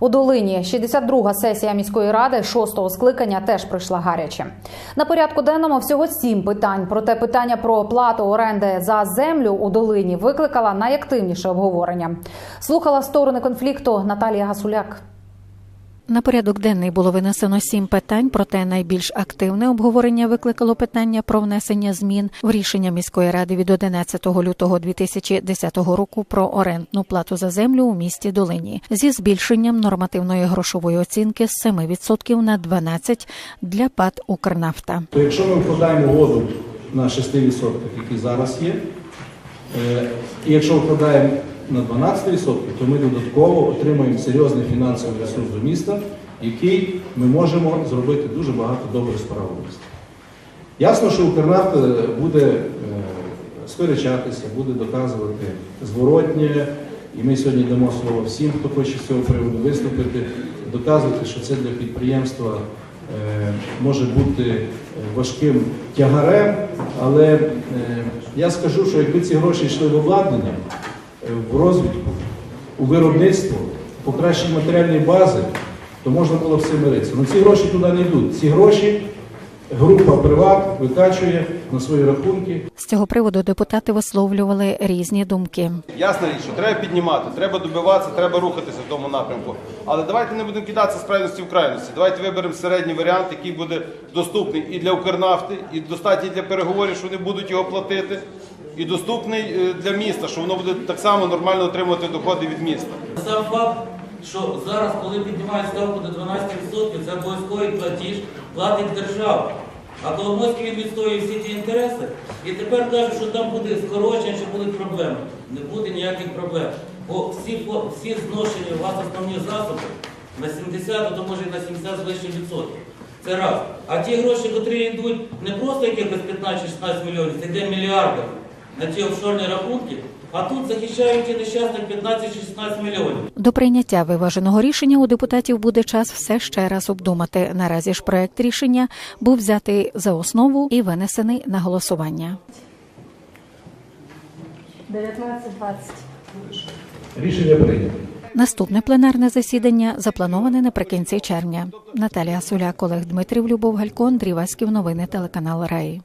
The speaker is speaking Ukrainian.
У Долині 62-га сесія міської ради 6-го скликання теж пройшла гаряче. На порядку денному всього сім питань. Проте питання про оплату оренди за землю у Долині викликала найактивніше обговорення. Слухала сторони конфлікту Наталія Гасуляк. На порядок денний було винесено сім питань, проте найбільш активне обговорення викликало питання про внесення змін в рішення міської ради від 11 лютого 2010 року про орендну плату за землю у місті Долині зі збільшенням нормативної грошової оцінки з 7% на 12% для ПАД Укрнафта. То якщо ми вкладаємо воду на 6%, які зараз є, е, і якщо вкладаємо на 12%, то ми додатково отримуємо серйозний фінансовий ресурс до міста, який ми можемо зробити дуже багато добрих справ у місті. Ясно, що Укрнафта буде е, сперечатися, буде доказувати зворотнє, і ми сьогодні дамо слово всім, хто хоче з цього приводу виступити, доказувати, що це для підприємства е, може бути е, важким тягарем, але я скажу, що якби ці гроші йшли в обладнання, в розвитку, у виробництво, покращення матеріальної бази, то можна було б все миритися. Але ці гроші туди не йдуть. Ці гроші група приват викачує на свої рахунки. З цього приводу депутати висловлювали різні думки. Ясна річ, що треба піднімати, треба добиватися, треба рухатися в тому напрямку. Але давайте не будемо кидатися з крайності в крайності. Давайте виберемо середній варіант, який буде доступний і для Укрнафти, і достатній для переговорів, що вони будуть його платити, і доступний е, для міста, що воно буде так само нормально отримувати доходи від міста. Сам факт, що зараз, коли піднімають ставку до 12%, це обов'язковий платіж платить держава. А Коломойський він відстоює всі ті інтереси і тепер каже, що там буде скорочення, що будуть проблеми. Не буде ніяких проблем. Бо всі, всі зношені у вас основні засоби на 70, а то може на 70 з вищим відсотків. Це раз. А ті гроші, котрі йдуть не просто якихось 15-16 мільйонів, це йде мільярди на ті офшорні рахунки, а тут захищають ті нещасних 15-16 мільйонів. До прийняття виваженого рішення у депутатів буде час все ще раз обдумати. Наразі ж проект рішення був взятий за основу і винесений на голосування. 19-20. Рішення прийнято. Наступне пленарне засідання заплановане наприкінці червня. Наталія Суляк, Олег Дмитрів, Любов Галько, Андрій Васьків. Новини телеканал Раї.